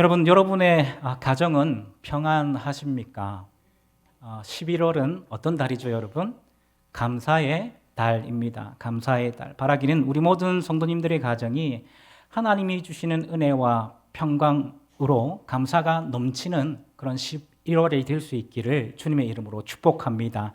여러분, 여러분의 아, 가정은 평안하십니까? 11월은 어떤 달이죠, 여러분? 감사의 달입니다. 감사의 달. 바라기는 우리 모든 성도님들의 가정이 하나님이 주시는 은혜와 평강으로 감사가 넘치는 그런 11월이 될 수 있기를 주님의 이름으로 축복합니다.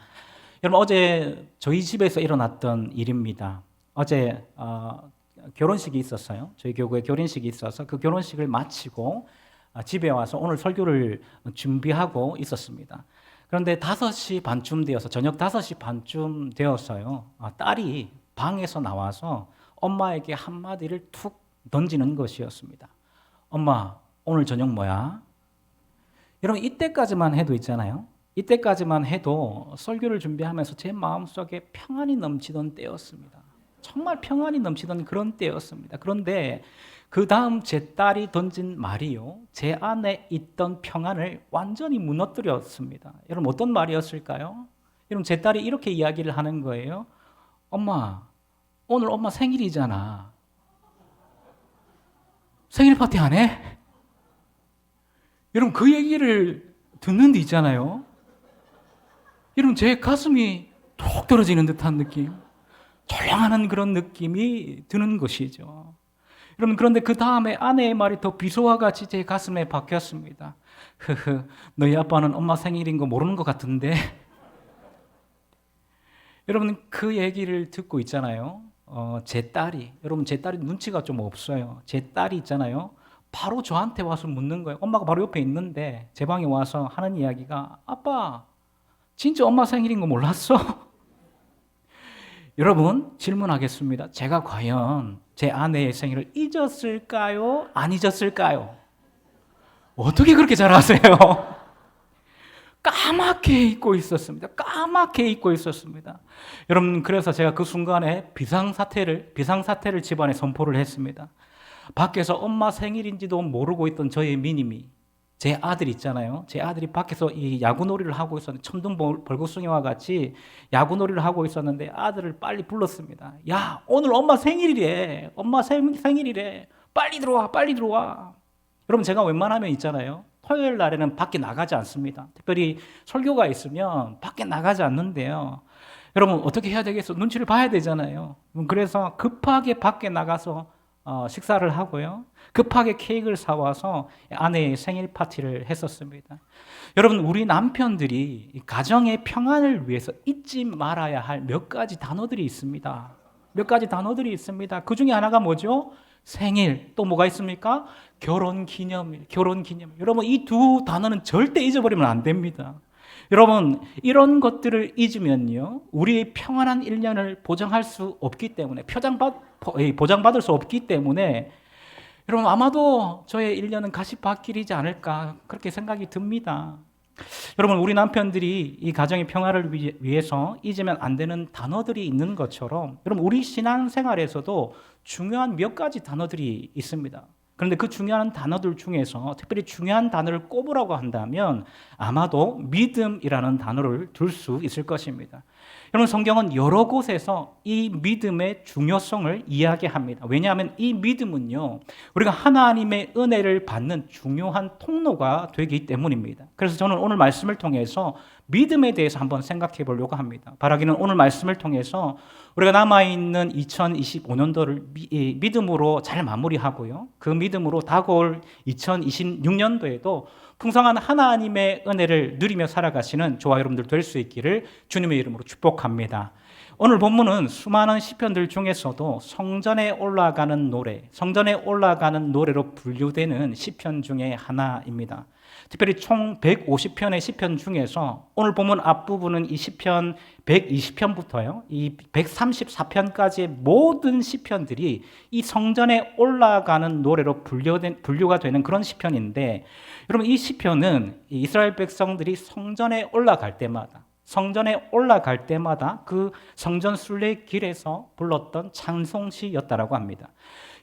여러분 어제 저희 집에서 일어났던 일입니다. 어제 어, 결혼식이 있었어요. 저희 교구에 결혼식이 있어서 그 결혼식을 마치고 어, 집에 와서 오늘 설교를 준비하고 있었습니다. 그런데 5시 반쯤 되어서 저녁 5시 반쯤 되었어요. 아, 딸이 방에서 나와서 엄마에게 한마디를 툭 던지는 것이었습니다. 엄마, 오늘 저녁 뭐야? 여러분, 이때까지만 해도 있잖아요. 이때까지만 해도 설교를 준비하면서 제 마음속에 평안이 넘치던 때였습니다. 정말 평안이 넘치던 그런 때였습니다. 그런데 그 다음 제 딸이 던진 말이요. 제 안에 있던 평안을 완전히 무너뜨렸습니다. 여러분 어떤 말이었을까요? 여러분 제 딸이 이렇게 이야기를 하는 거예요. 엄마, 오늘 엄마 생일이잖아. 생일 파티 안 해? 여러분 그 얘기를 듣는 데 있잖아요. 여러분 제 가슴이 톡 떨어지는 듯한 느낌. 조용하는 그런 느낌이 드는 것이죠. 여러분 그런데 그 다음에 아내의 말이 더 비소와 같이 제 가슴에 박혔습니다. 흐흐, 너희 아빠는 엄마 생일인 거 모르는 것 같은데. 여러분 그 얘기를 듣고 있잖아요. 어, 제 딸이 여러분 제 딸이 눈치가 좀 없어요. 제 딸이 있잖아요. 바로 저한테 와서 묻는 거예요. 엄마가 바로 옆에 있는데 제 방에 와서 하는 이야기가 아빠 진짜 엄마 생일인 거 몰랐어? 여러분 질문하겠습니다. 제가 과연 제 아내의 생일을 잊었을까요? 안 잊었을까요? 어떻게 그렇게 잘 아세요? 까맣게 잊고 있었습니다. 까맣게 잊고 있었습니다. 여러분 그래서 제가 그 순간에 비상 사태를 비상 사태를 집안에 선포를 했습니다. 밖에서 엄마 생일인지도 모르고 있던 저의 미님이 제 아들 있잖아요. 제 아들이 밖에서 이 야구놀이를 하고 있었는데 천둥 벌거숭이와 같이 야구놀이를 하고 있었는데 아들을 빨리 불렀습니다. 야 오늘 엄마 생일이래. 엄마 생, 생일이래. 빨리 들어와. 빨리 들어와. 여러분 제가 웬만하면 있잖아요. 토요일 날에는 밖에 나가지 않습니다. 특별히 설교가 있으면 밖에 나가지 않는데요. 여러분 어떻게 해야 되겠어? 눈치를 봐야 되잖아요. 그래서 급하게 밖에 나가서 어, 식사를 하고요. 급하게 케이크를 사와서 아내의 생일 파티를 했었습니다. 여러분, 우리 남편들이 가정의 평안을 위해서 잊지 말아야 할 몇 가지 단어들이 있습니다. 몇 가지 단어들이 있습니다. 그 중에 하나가 뭐죠? 생일, 또 뭐가 있습니까? 결혼 기념일, 결혼 기념일. 여러분, 이 두 단어는 절대 잊어버리면 안 됩니다. 여러분, 이런 것들을 잊으면요, 우리의 평안한 1년을 보장할 수 없기 때문에, 표장받, 보장받을 수 없기 때문에, 여러분, 아마도 저의 1년은 가시밭길이지 않을까, 그렇게 생각이 듭니다. 여러분, 우리 남편들이 이 가정의 평화를 위해서 잊으면 안 되는 단어들이 있는 것처럼, 여러분, 우리 신앙생활에서도 중요한 몇 가지 단어들이 있습니다. 그런데 그 중요한 단어들 중에서 특별히 중요한 단어를 꼽으라고 한다면 아마도 믿음이라는 단어를 둘 수 있을 것입니다. 여러분 성경은 여러 곳에서 이 믿음의 중요성을 이야기합니다. 왜냐하면 이 믿음은요 우리가 하나님의 은혜를 받는 중요한 통로가 되기 때문입니다. 그래서 저는 오늘 말씀을 통해서 믿음에 대해서 한번 생각해 보려고 합니다. 바라기는 오늘 말씀을 통해서 우리가 남아있는 2025년도를 믿음으로 잘 마무리하고요. 그 믿음으로 다가올 2026년도에도 풍성한 하나님의 은혜를 누리며 살아가시는 저와 여러분들 될 수 있기를 주님의 이름으로 축복합니다. 오늘 본문은 수많은 시편들 중에서도 성전에 올라가는 노래, 성전에 올라가는 노래로 분류되는 시편 중에 하나입니다. 특별히 총 150편의 시편 중에서 오늘 보면 앞부분은 이 시편 120편부터요. 이 134편까지의 모든 시편들이 이 성전에 올라가는 노래로 분류된, 분류가 되는 그런 시편인데 여러분 이 시편은 이스라엘 백성들이 성전에 올라갈 때마다 성전에 올라갈 때마다 그 성전 순례 길에서 불렀던 찬송시였다라고 합니다.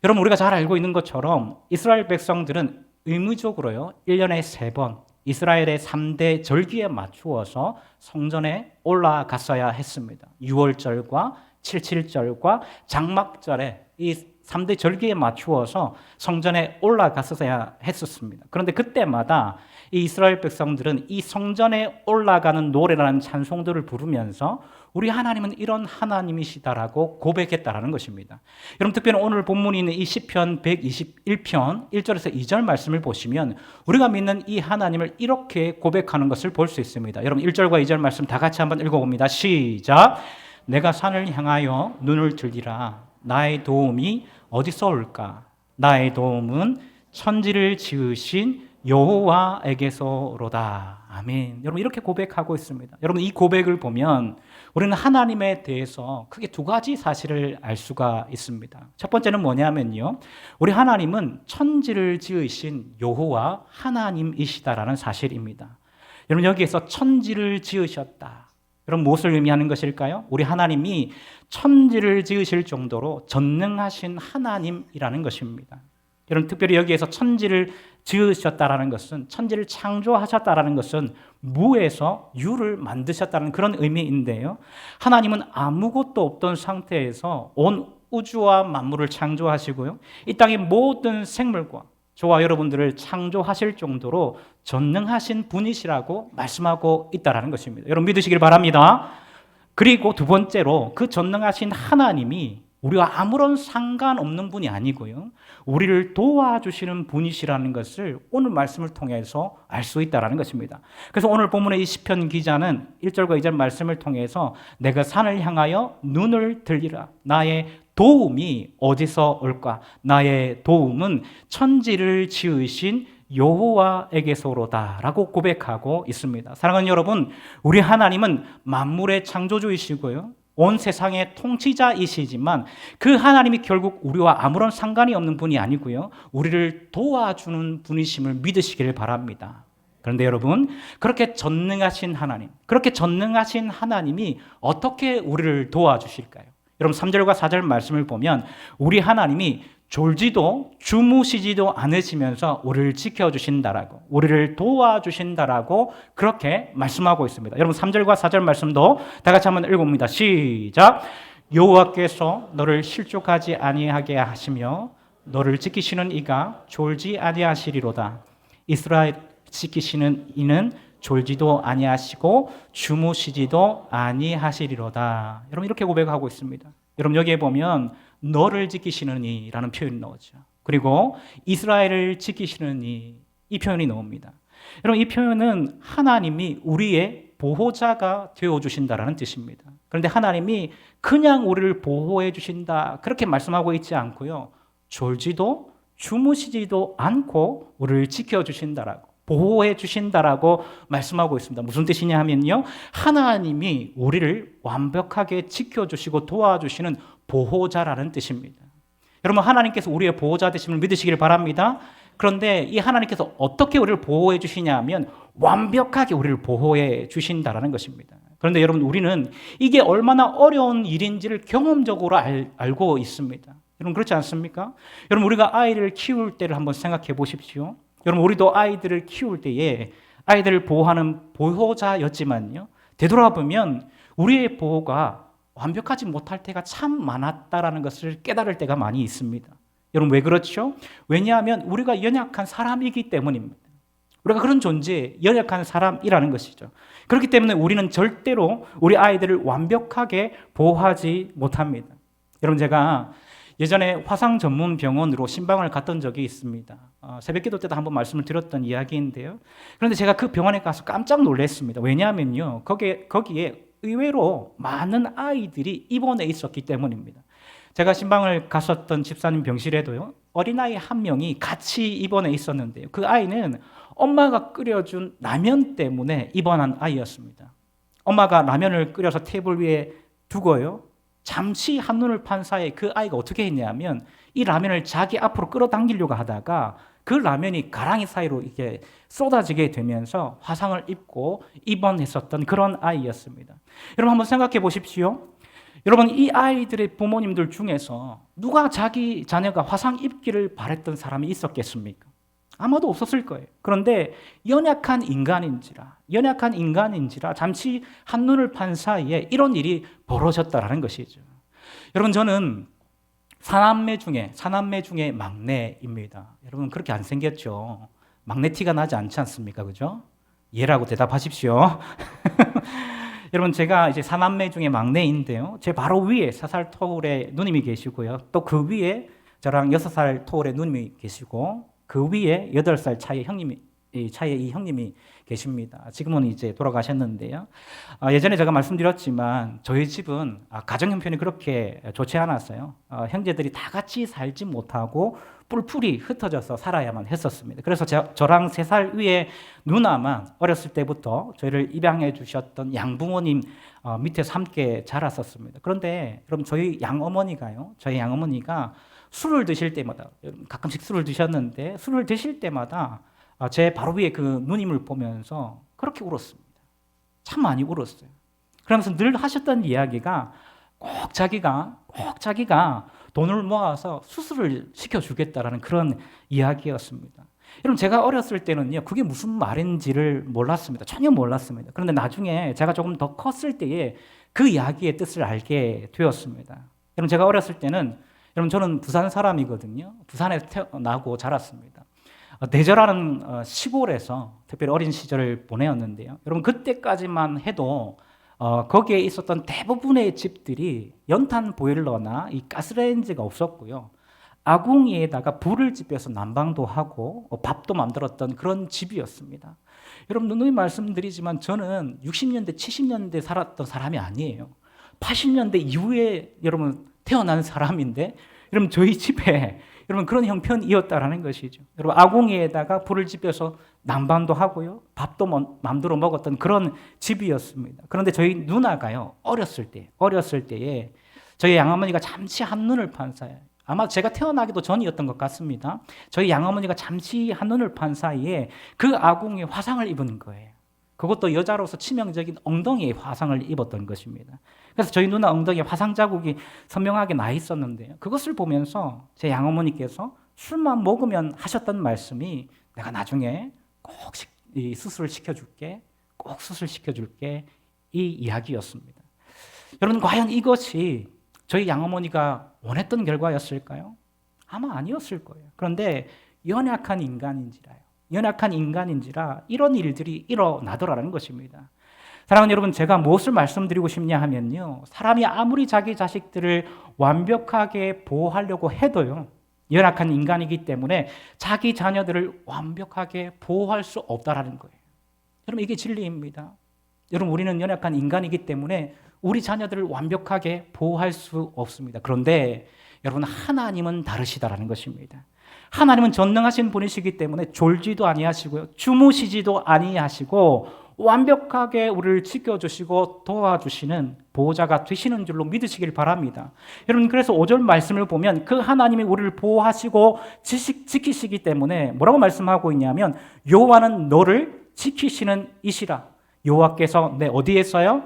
여러분 우리가 잘 알고 있는 것처럼 이스라엘 백성들은 의무적으로요. 1년에 3번 이스라엘의 3대 절기에 맞추어서 성전에 올라갔어야 했습니다. 6월절과 77절과 장막절에 이 3대 절기에 맞추어서 성전에 올라갔어야 했었습니다. 그런데 그때마다 이 이스라엘 백성들은 이 성전에 올라가는 노래라는 찬송들을 부르면서 우리 하나님은 이런 하나님이시다라고 고백했다라는 것입니다. 여러분 특별히 오늘 본문이 있는 이 시편 121편 1절에서 2절 말씀을 보시면 우리가 믿는 이 하나님을 이렇게 고백하는 것을 볼 수 있습니다. 여러분 1절과 2절 말씀 다 같이 한번 읽어 봅니다. 시작. 내가 산을 향하여 눈을 들리라 나의 도움이 어디서 올까? 나의 도움은 천지를 지으신 여호와에게서로다. 아멘. 여러분 이렇게 고백하고 있습니다. 여러분 이 고백을 보면 우리는 하나님에 대해서 크게 두 가지 사실을 알 수가 있습니다. 첫 번째는 뭐냐면요. 우리 하나님은 천지를 지으신 여호와 하나님이시다라는 사실입니다. 여러분 여기에서 천지를 지으셨다. 여러분 무엇을 의미하는 것일까요? 우리 하나님이 천지를 지으실 정도로 전능하신 하나님이라는 것입니다. 여러분 특별히 여기에서 천지를 지으셨다라는 것은 천지를 창조하셨다라는 것은 무에서 유를 만드셨다는 그런 의미인데요. 하나님은 아무것도 없던 상태에서 온 우주와 만물을 창조하시고요. 이 땅의 모든 생물과 저와 여러분들을 창조하실 정도로 전능하신 분이시라고 말씀하고 있다라는 것입니다. 여러분 믿으시길 바랍니다. 그리고 두 번째로 그 전능하신 하나님이 우리와 아무런 상관없는 분이 아니고요. 우리를 도와주시는 분이시라는 것을 오늘 말씀을 통해서 알 수 있다라는 것입니다. 그래서 오늘 본문의 이 시편 기자는 1절과 2절 말씀을 통해서 내가 산을 향하여 눈을 들리라. 나의 도움이 어디서 올까? 나의 도움은 천지를 지으신 여호와에게서로다라고 고백하고 있습니다. 사랑하는 여러분, 우리 하나님은 만물의 창조주이시고요. 온 세상의 통치자이시지만 그 하나님이 결국 우리와 아무런 상관이 없는 분이 아니고요. 우리를 도와주는 분이심을 믿으시기를 바랍니다. 그런데 여러분, 그렇게 전능하신 하나님, 그렇게 전능하신 하나님이 어떻게 우리를 도와주실까요? 여러분 3절과 4절 말씀을 보면 우리 하나님이 졸지도 주무시지도 않으시면서 우리를 지켜주신다라고 우리를 도와주신다라고 그렇게 말씀하고 있습니다. 여러분 3절과 4절 말씀도 다 같이 한번 읽어봅니다. 시작 여호와께서 너를 실족하지 아니하게 하시며 너를 지키시는 이가 졸지 아니하시리로다. 이스라엘 지키시는 이는 졸지도 아니하시고 주무시지도 아니하시리로다. 여러분 이렇게 고백하고 있습니다. 여러분 여기에 보면 너를 지키시는 이라는 표현이 나오죠. 그리고 이스라엘을 지키시는 이, 이 표현이 나옵니다. 여러분 이 표현은 하나님이 우리의 보호자가 되어 주신다라는 뜻입니다. 그런데 하나님이 그냥 우리를 보호해 주신다 그렇게 말씀하고 있지 않고요. 졸지도 주무시지도 않고 우리를 지켜 주신다라고 보호해 주신다라고 말씀하고 있습니다. 무슨 뜻이냐 하면요. 하나님이 우리를 완벽하게 지켜주시고 도와주시는 보호자라는 뜻입니다. 여러분, 하나님께서 우리의 보호자 되심을 믿으시길 바랍니다. 그런데 이 하나님께서 어떻게 우리를 보호해 주시냐 하면 완벽하게 우리를 보호해 주신다라는 것입니다. 그런데 여러분, 우리는 이게 얼마나 어려운 일인지를 경험적으로 알, 알고 있습니다. 여러분, 그렇지 않습니까? 여러분, 우리가 아이를 키울 때를 한번 생각해 보십시오. 여러분 우리도 아이들을 키울 때에 아이들을 보호하는 보호자였지만요. 되돌아보면 우리의 보호가 완벽하지 못할 때가 참 많았다라는 것을 깨달을 때가 많이 있습니다. 여러분 왜 그렇죠? 왜냐하면 우리가 연약한 사람이기 때문입니다. 우리가 그런 존재, 연약한 사람이라는 것이죠. 그렇기 때문에 우리는 절대로 우리 아이들을 완벽하게 보호하지 못합니다. 여러분 제가 예전에 화상 전문 병원으로 신방을 갔던 적이 있습니다. 어, 새벽기도 때도 한번 말씀을 드렸던 이야기인데요. 그런데 제가 그 병원에 가서 깜짝 놀랐습니다. 왜냐하면요, 거기에 거기에 의외로 많은 아이들이 입원해 있었기 때문입니다. 제가 신방을 갔었던 집사님 병실에도요, 어린아이 한 명이 같이 입원해 있었는데요. 그 아이는 엄마가 끓여준 라면 때문에 입원한 아이였습니다. 엄마가 라면을 끓여서 테이블 위에 두고요. 잠시 한눈을 판 사이에 그 아이가 어떻게 했냐면 이 라면을 자기 앞으로 끌어당기려고 하다가 그 라면이 가랑이 사이로 이렇게 쏟아지게 되면서 화상을 입고 입원했었던 그런 아이였습니다. 여러분 한번 생각해 보십시오. 여러분 이 아이들의 부모님들 중에서 누가 자기 자녀가 화상 입기를 바랬던 사람이 있었겠습니까? 아마도 없었을 거예요. 그런데 연약한 인간인지라, 연약한 인간인지라 잠시 한눈을 판 사이에 이런 일이 벌어졌다라는 것이죠. 여러분 저는 사남매 중에 사남매 중에 막내입니다. 여러분 그렇게 안 생겼죠. 막내 티가 나지 않지 않습니까? 그죠? 예라고 대답하십시오. 여러분 제가 이제 사남매 중에 막내인데요. 제 바로 위에 4살 터울의 누님이 계시고요. 또 그 위에 저랑 6살 터울의 누님이 계시고 그 위에 8살 차의 형님이 이 차에 이 형님이 계십니다. 지금은 이제 돌아가셨는데요. 아, 예전에 제가 말씀드렸지만 저희 집은 아, 가정 형편이 그렇게 좋지 않았어요. 어, 형제들이 다 같이 살지 못하고 뿔뿔이 흩어져서 살아야만 했었습니다. 그래서 저, 저랑 세 살 위에 누나만 어렸을 때부터 저희를 입양해 주셨던 양부모님 어, 밑에서 함께 자랐었습니다. 그런데 여러분 저희 양어머니가요. 저희 양어머니가 술을 드실 때마다 가끔씩 술을 드셨는데 술을 드실 때마다 아, 제 바로 위에 그 누님을 보면서 그렇게 울었습니다. 참 많이 울었어요. 그러면서 늘 하셨던 이야기가 꼭 자기가 꼭 자기가 돈을 모아서 수술을 시켜주겠다라는 그런 이야기였습니다. 여러분 제가 어렸을 때는요 그게 무슨 말인지를 몰랐습니다. 전혀 몰랐습니다. 그런데 나중에 제가 조금 더 컸을 때에 그 이야기의 뜻을 알게 되었습니다. 여러분 제가 어렸을 때는 여러분 저는 부산 사람이거든요. 부산에 태어나고 자랐습니다. 어, 대저라는 어, 시골에서 특별히 어린 시절을 보내었는데요. 여러분 그때까지만 해도 어, 거기에 있었던 대부분의 집들이 연탄 보일러나 이 가스레인지가 없었고요. 아궁이에다가 불을 지펴서 난방도 하고 어, 밥도 만들었던 그런 집이었습니다. 여러분 누누이 말씀드리지만 저는 60년대, 70년대 살았던 사람이 아니에요. 80년대 이후에 여러분 태어난 사람인데 여러분 저희 집에 여러분 그런 형편이었다라는 것이죠. 여러분 아궁이에다가 불을 지펴서 난방도 하고요, 밥도 뭐 만들어 먹었던 그런 집이었습니다. 그런데 저희 누나가요 어렸을 때, 어렸을 때에 저희 양어머니가 잠시 한 눈을 판 사이에 아마 제가 태어나기도 전이었던 것 같습니다. 저희 양어머니가 잠시 한 눈을 판 사이에 그 아궁이에 화상을 입은 거예요. 그것도 여자로서 치명적인 엉덩이에 화상을 입었던 것입니다. 그래서 저희 누나 엉덩이에 화상 자국이 선명하게 나 있었는데요. 그것을 보면서 제 양어머니께서 술만 먹으면 하셨던 말씀이 내가 나중에 꼭이 수술을 시켜줄게, 꼭 수술 시켜줄게 이 이야기였습니다. 여러분 과연 이것이 저희 양어머니가 원했던 결과였을까요? 아마 아니었을 거예요. 그런데 연약한 인간인지라요. 연약한 인간인지라 이런 일들이 일어나더라는 것입니다. 사랑하는 여러분, 제가 무엇을 말씀드리고 싶냐 하면요. 사람이 아무리 자기 자식들을 완벽하게 보호하려고 해도요. 연약한 인간이기 때문에 자기 자녀들을 완벽하게 보호할 수 없다라는 거예요. 여러분, 이게 진리입니다. 여러분, 우리는 연약한 인간이기 때문에 우리 자녀들을 완벽하게 보호할 수 없습니다. 그런데 여러분, 하나님은 다르시다라는 것입니다. 하나님은 전능하신 분이시기 때문에 졸지도 아니하시고요. 주무시지도 아니하시고 완벽하게 우리를 지켜주시고 도와주시는 보호자가 되시는 줄로 믿으시길 바랍니다. 여러분, 그래서 5절 말씀을 보면 그 하나님이 우리를 보호하시고 지키시기 때문에 뭐라고 말씀하고 있냐면 여호와는 너를 지키시는 이시라. 여호와께서 내 어디에서요?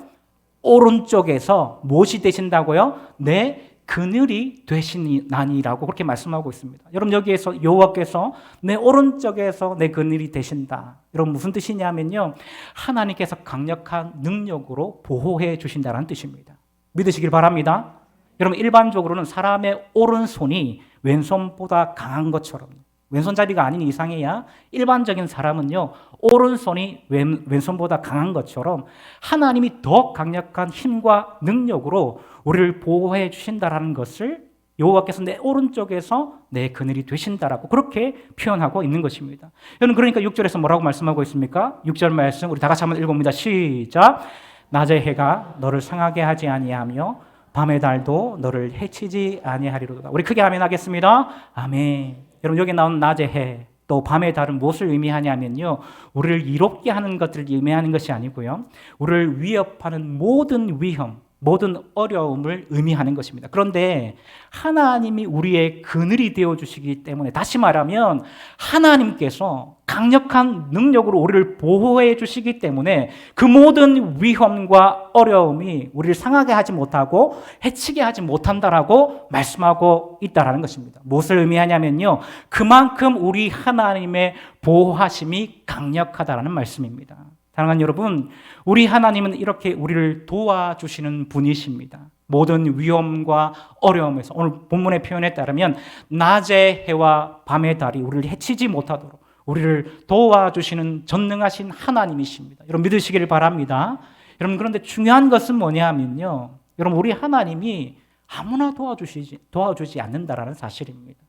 오른쪽에서 무엇이 되신다고요? 내 그늘이 되시나니라고 그렇게 말씀하고 있습니다. 여러분 여기에서 여호와께서 내 오른쪽에서 내 그늘이 되신다. 여러분 무슨 뜻이냐면요. 하나님께서 강력한 능력으로 보호해 주신다는 뜻입니다. 믿으시길 바랍니다. 여러분 일반적으로는 사람의 오른손이 왼손보다 강한 것처럼 왼손잡이가 아닌 이상해야 일반적인 사람은요 오른손이 왼, 왼손보다 강한 것처럼 하나님이 더 강력한 힘과 능력으로 우리를 보호해 주신다라는 것을 여호와께서 내 오른쪽에서 내 그늘이 되신다라고 그렇게 표현하고 있는 것입니다. 여러분 그러니까 6절에서 뭐라고 말씀하고 있습니까? 6절 말씀 우리 다 같이 한번 읽어봅니다. 시작. 낮의 해가 너를 상하게 하지 아니하며 밤의 달도 너를 해치지 아니하리로다. 우리 크게 아멘 하겠습니다. 아멘. 여러분 여기 나온 낮의 해, 또 밤의 달은 무엇을 의미하냐면요. 우리를 이롭게 하는 것들을 의미하는 것이 아니고요. 우리를 위협하는 모든 위험, 모든 어려움을 의미하는 것입니다. 그런데 하나님이 우리의 그늘이 되어 주시기 때문에 다시 말하면 하나님께서 강력한 능력으로 우리를 보호해 주시기 때문에 그 모든 위험과 어려움이 우리를 상하게 하지 못하고 해치게 하지 못한다라고 말씀하고 있다라는 것입니다. 무엇을 의미하냐면요. 그만큼 우리 하나님의 보호하심이 강력하다라는 말씀입니다. 사랑하는 여러분, 우리 하나님은 이렇게 우리를 도와주시는 분이십니다. 모든 위험과 어려움에서 오늘 본문의 표현에 따르면 낮의 해와 밤의 달이 우리를 해치지 못하도록 우리를 도와주시는 전능하신 하나님이십니다. 여러분 믿으시기를 바랍니다. 여러분 그런데 중요한 것은 뭐냐면요. 여러분 우리 하나님이 아무나 도와주시지 도와주지 않는다라는 사실입니다.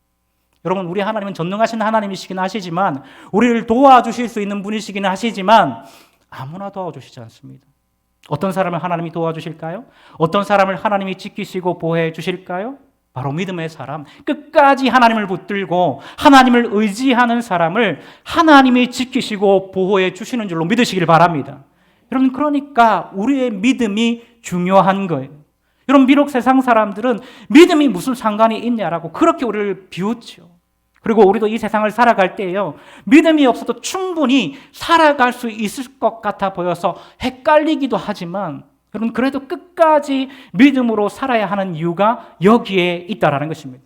여러분 우리 하나님은 전능하신 하나님이시긴 하시지만 우리를 도와주실 수 있는 분이시긴 하시지만 아무나 도와주시지 않습니다. 어떤 사람을 하나님이 도와주실까요? 어떤 사람을 하나님이 지키시고 보호해 주실까요? 바로 믿음의 사람, 끝까지 하나님을 붙들고 하나님을 의지하는 사람을 하나님이 지키시고 보호해 주시는 줄로 믿으시길 바랍니다. 여러분, 그러니까 우리의 믿음이 중요한 거예요. 여러분, 비록 세상 사람들은 믿음이 무슨 상관이 있냐라고 그렇게 우리를 비웃죠. 그리고 우리도 이 세상을 살아갈 때에요. 믿음이 없어도 충분히 살아갈 수 있을 것 같아 보여서 헷갈리기도 하지만 여러분 그래도 끝까지 믿음으로 살아야 하는 이유가 여기에 있다라는 것입니다.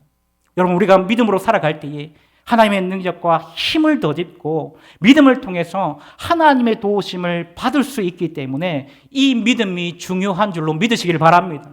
여러분 우리가 믿음으로 살아갈 때에 하나님의 능력과 힘을 덧입고 믿음을 통해서 하나님의 도우심을 받을 수 있기 때문에 이 믿음이 중요한 줄로 믿으시길 바랍니다.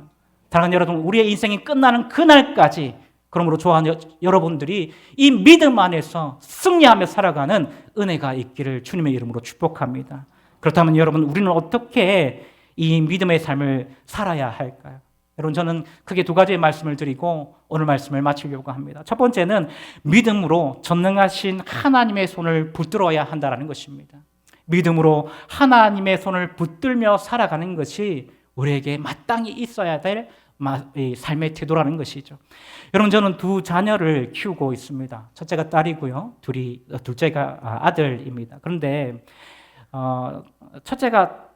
사랑하는 여러분, 우리의 인생이 끝나는 그날까지 그러므로 좋아하는 여러분들이 이 믿음 안에서 승리하며 살아가는 은혜가 있기를 주님의 이름으로 축복합니다. 그렇다면 여러분, 우리는 어떻게 이 믿음의 삶을 살아야 할까요? 여러분, 저는 크게 두 가지의 말씀을 드리고 오늘 말씀을 마치려고 합니다. 첫 번째는 믿음으로 전능하신 하나님의 손을 붙들어야 한다는 것입니다. 믿음으로 하나님의 손을 붙들며 살아가는 것이 우리에게 마땅히 있어야 될 삶의 태도라는 것이죠. 여러분 저는 두 자녀를 키우고 있습니다. 첫째가 딸이고요, 둘이 둘째가 아들입니다. 그런데 어, 첫째가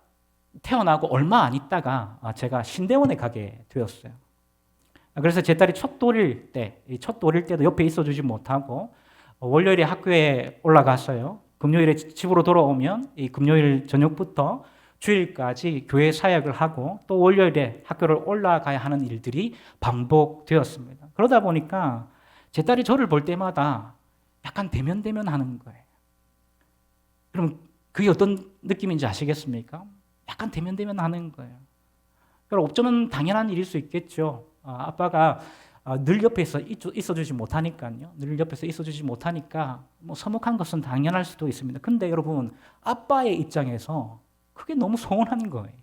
태어나고 얼마 안 있다가 제가 신대원에 가게 되었어요. 그래서 제 딸이 첫 돌일 때, 첫 돌일 때도 옆에 있어주지 못하고 월요일에 학교에 올라갔어요. 금요일에 집으로 돌아오면 이 금요일 저녁부터 주일까지 교회 사역을 하고 또 월요일에 학교를 올라가야 하는 일들이 반복되었습니다. 그러다 보니까 제 딸이 저를 볼 때마다 약간 대면대면 하는 거예요. 그럼 그게 어떤 느낌인지 아시겠습니까? 약간 대면대면 하는 거예요. 그럼 어쩌면 당연한 일일 수 있겠죠. 아, 아빠가 아, 늘 옆에서 있어주지 못하니까요. 늘 옆에서 있어주지 못하니까 뭐 서먹한 것은 당연할 수도 있습니다. 근데 여러분, 아빠의 입장에서 그게 너무 서운한 거예요.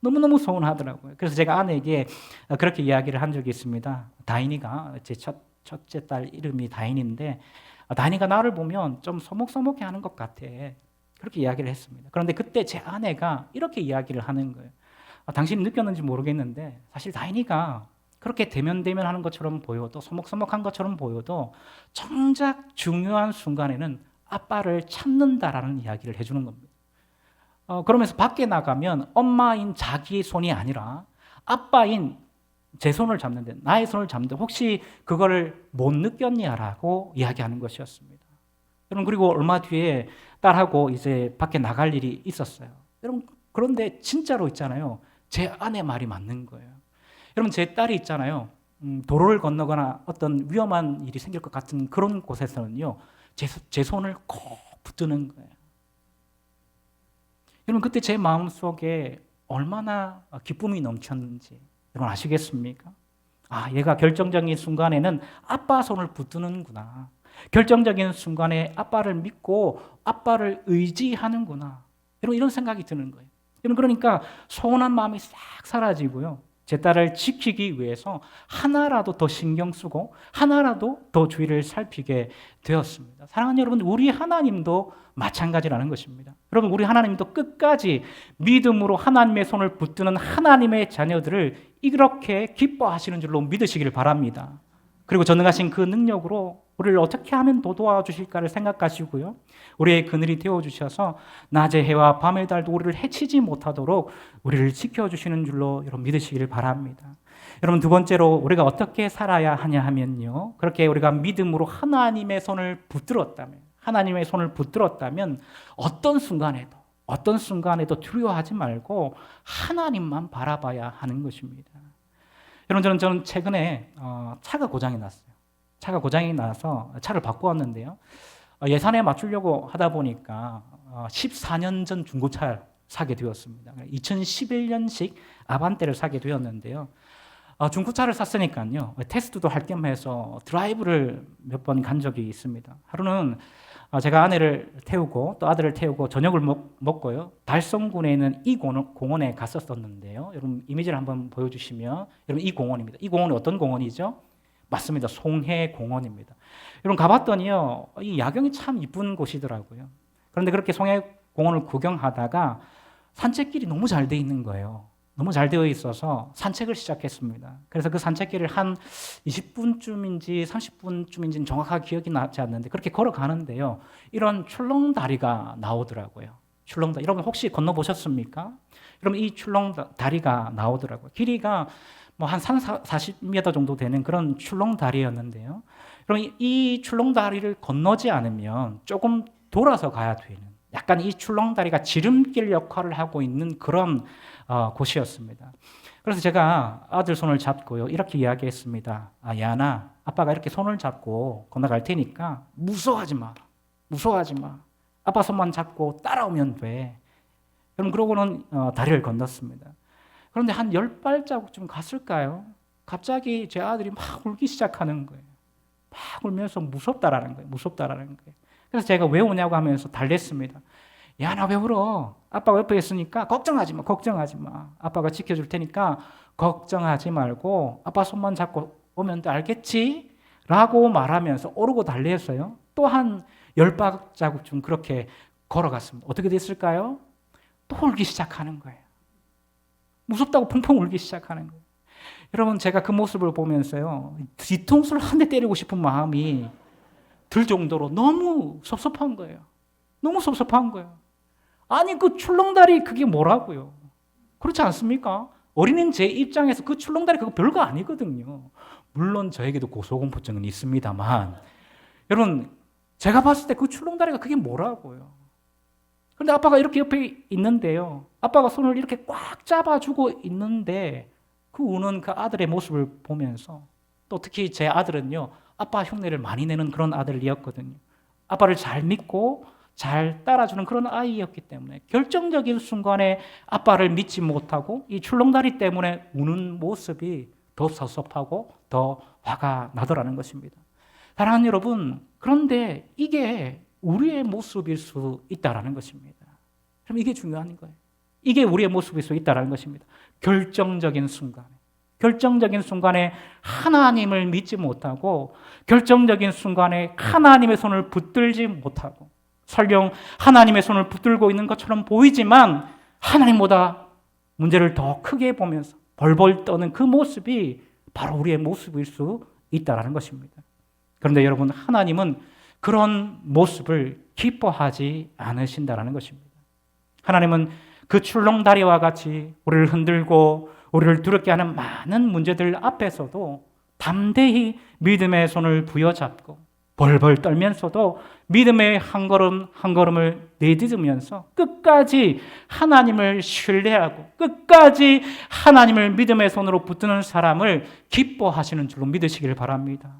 너무너무 서운하더라고요. 그래서 제가 아내에게 그렇게 이야기를 한 적이 있습니다. 다인이가 제 첫, 첫째 딸 이름이 다인인데 다인이가 나를 보면 좀 서먹서먹해 하는 것 같아. 그렇게 이야기를 했습니다. 그런데 그때 제 아내가 이렇게 이야기를 하는 거예요. 아, 당신이 느꼈는지 모르겠는데 사실 다인이가 그렇게 대면대면 하는 것처럼 보여도 서먹서먹한 것처럼 보여도 정작 중요한 순간에는 아빠를 찾는다라는 이야기를 해주는 겁니다. 어, 그러면서 밖에 나가면 엄마인 자기 손이 아니라 아빠인 제 손을 잡는데 나의 손을 잡는데 혹시 그거를 못 느꼈냐라고 이야기하는 것이었습니다. 여러분 그리고 얼마 뒤에 딸하고 이제 밖에 나갈 일이 있었어요. 여러분 그런데 진짜로 있잖아요. 제 아내 말이 맞는 거예요. 여러분 제 딸이 있잖아요. 음, 도로를 건너거나 어떤 위험한 일이 생길 것 같은 그런 곳에서는요. 제, 제 손을 꼭 붙드는 거예요. 여러분 그때 제 마음 속에 얼마나 기쁨이 넘쳤는지 여러분 아시겠습니까? 아, 얘가 결정적인 순간에는 아빠 손을 붙드는구나. 결정적인 순간에 아빠를 믿고 아빠를 의지하는구나. 여러분 이런 생각이 드는 거예요. 여러분 그러니까 서운한 마음이 싹 사라지고요. 제 딸을 지키기 위해서 하나라도 더 신경 쓰고 하나라도 더 주의를 살피게 되었습니다. 사랑하는 여러분, 우리 하나님도 마찬가지라는 것입니다. 여러분, 우리 하나님도 끝까지 믿음으로 하나님의 손을 붙드는 하나님의 자녀들을 이렇게 기뻐하시는 줄로 믿으시기를 바랍니다. 그리고 전능하신 그 능력으로 우리를 어떻게 하면 더 도와주실까를 생각하시고요. 우리의 그늘이 되어주셔서 낮의 해와 밤의 달도 우리를 해치지 못하도록 우리를 지켜주시는 줄로 여러분 믿으시기를 바랍니다. 여러분 두 번째로 우리가 어떻게 살아야 하냐 하면요. 그렇게 우리가 믿음으로 하나님의 손을 붙들었다면 하나님의 손을 붙들었다면 어떤 순간에도 어떤 순간에도 두려워하지 말고 하나님만 바라봐야 하는 것입니다. 여러분 저는 저는 최근에 어, 차가 고장이 났어요. 차가 고장이 나서 차를 바꾸었는데요. 어, 예산에 맞추려고 하다 보니까 14년 전 중고차를 사게 되었습니다. 2011년식 아반떼를 사게 되었는데요. 어, 중고차를 샀으니까요. 테스트도 할 겸 해서 드라이브를 몇 번 간 적이 있습니다. 하루는 어, 제가 아내를 태우고 또 아들을 태우고 저녁을 먹, 먹고요. 달성군에 있는 이 공원- 공원 에 갔었었는데요. 여러분 이미지를 한번 보여주시면 여러분 이 공원입니다. 이 공원이 어떤 공원이죠? 맞습니다. 송해 공원입니다. 여러분 가봤더니요. 이 야경이 참 이쁜 곳이더라고요. 그런데 그렇게 송해 공원을 구경하다가 산책길이 너무 잘 돼 있는 거예요. 너무 잘 되어 있어서 산책을 시작했습니다. 그래서 그 산책길을 한 20분쯤인지 30분쯤인지 정확하게 기억이 나지 않는데 그렇게 걸어가는데요. 이런 출렁다리가 나오더라고요. 출렁다리. 여러분 혹시 건너보셨습니까? 여러분 이 출렁다리가 나오더라고요. 길이가 뭐 한 3, 40m 정도 되는 그런 출렁다리였는데요. 그럼 이- 이 출렁다리를 건너지 않으면 조금 돌아서 가야 되는 약간 이 출렁다리가 지름길 역할을 하고 있는 그런 어, 곳이었습니다. 그래서 제가 아들 손을 잡고요 이렇게 이야기했습니다. 아 야나 아빠가 이렇게 손을 잡고 건너갈 테니까 무서워하지 마, 무서워하지 마. 아빠 손만 잡고 따라오면 돼. 그럼 그러고는 어, 다리를 건넜습니다. 그런데 한 열 발자국쯤 갔을까요? 갑자기 제 아들이 막 울기 시작하는 거예요. 막 울면서 무섭다라는 거예요. 무섭다라는 거예요. 그래서 제가 왜 오냐고 하면서 달랬습니다. 야, 나 왜 울어? 아빠가 옆에 있으니까 걱정하지 마, 걱정하지 마. 아빠가 지켜줄 테니까 걱정하지 말고 아빠 손만 잡고 오면 돼, 알겠지? 라고 말하면서 오르고 달리했어요. 또한 열 발자국쯤 그렇게 걸어갔습니다. 어떻게 됐을까요? 또 울기 시작하는 거예요. 무섭다고 펑펑 울기 시작하는 거예요. 여러분, 제가 그 모습을 보면서요, 뒤통수를 한 대 때리고 싶은 마음이 들 정도로 너무 섭섭한 거예요. 너무 섭섭한 거예요. 아니, 그 출렁다리 그게 뭐라고요? 그렇지 않습니까? 어린이는 제 입장에서 그 출렁다리 그거 별거 아니거든요. 물론 저에게도 고소공포증은 있습니다만, 여러분, 제가 봤을 때 그 출렁다리가 그게 뭐라고요? 근데 아빠가 이렇게 옆에 있는데요. 아빠가 손을 이렇게 꽉 잡아주고 있는데 그 우는 그 아들의 모습을 보면서 또 특히 제 아들은요. 아빠 흉내를 많이 내는 그런 아들이었거든요. 아빠를 잘 믿고 잘 따라주는 그런 아이였기 때문에 결정적인 순간에 아빠를 믿지 못하고 이 출렁다리 때문에 우는 모습이 더 섭섭하고 더 화가 나더라는 것입니다. 사랑하는 여러분, 그런데 이게 우리의 모습일 수 있다라는 것입니다. 그럼 이게 중요한 거예요. 이게 우리의 모습일 수 있다라는 것입니다. 결정적인 순간에. 결정적인 순간에 하나님을 믿지 못하고 결정적인 순간에 하나님의 손을 붙들지 못하고 설령 하나님의 손을 붙들고 있는 것처럼 보이지만 하나님보다 문제를 더 크게 보면서 벌벌 떠는 그 모습이 바로 우리의 모습일 수 있다라는 것입니다. 그런데 여러분 하나님은 그런 모습을 기뻐하지 않으신다라는 것입니다. 하나님은 그 출렁다리와 같이 우리를 흔들고 우리를 두렵게 하는 많은 문제들 앞에서도 담대히 믿음의 손을 부여잡고 벌벌 떨면서도 믿음의 한 걸음 한 걸음을 내딛으면서 끝까지 하나님을 신뢰하고 끝까지 하나님을 믿음의 손으로 붙드는 사람을 기뻐하시는 줄로 믿으시길 바랍니다.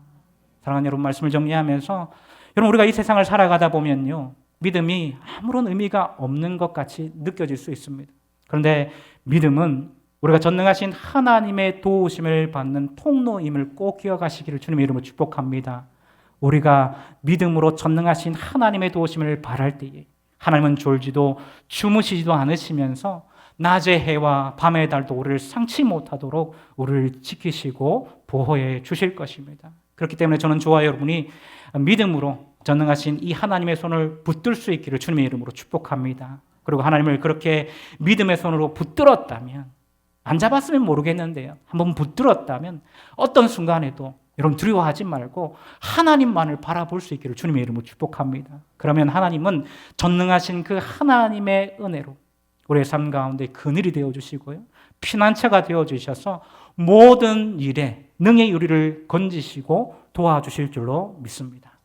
사랑하는 여러분 말씀을 정리하면서 여러분 우리가 이 세상을 살아가다 보면요. 믿음이 아무런 의미가 없는 것 같이 느껴질 수 있습니다. 그런데 믿음은 우리가 전능하신 하나님의 도우심을 받는 통로임을 꼭 기억하시기를 주님의 이름으로 축복합니다. 우리가 믿음으로 전능하신 하나님의 도우심을 바랄 때에 하나님은 졸지도 주무시지도 않으시면서 낮의 해와 밤의 달도 우리를 상치 못하도록 우리를 지키시고 보호해 주실 것입니다. 그렇기 때문에 저는 저와 여러분이 믿음으로 전능하신 이 하나님의 손을 붙들 수 있기를 주님의 이름으로 축복합니다. 그리고 하나님을 그렇게 믿음의 손으로 붙들었다면 안 잡았으면 모르겠는데요. 한번 붙들었다면 어떤 순간에도 여러분 두려워하지 말고 하나님만을 바라볼 수 있기를 주님의 이름으로 축복합니다. 그러면 하나님은 전능하신 그 하나님의 은혜로 우리의 삶 가운데 그늘이 되어 주시고요. 피난처가 되어 주셔서 모든 일에 능의 유리를 건지시고 도와주실 줄로 믿습니다.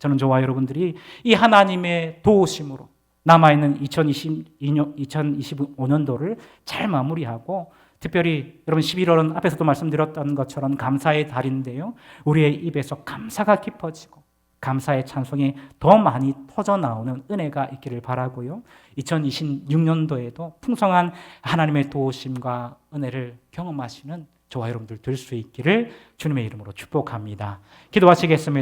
저는 저와 여러분들이 이 하나님의 도우심으로 남아있는 2022년, 2025년도를 잘 마무리하고 특별히 여러분 11월은 앞에서도 말씀드렸던 것처럼 감사의 달인데요. 우리의 입에서 감사가 깊어지고 감사의 찬송이 더 많이 터져 나오는 은혜가 있기를 바라고요. 2026년도에도 풍성한 하나님의 도우심과 은혜를 경험하시는 저와 여러분들 될 수 있기를 주님의 이름으로 축복합니다. 기도하시겠습니다.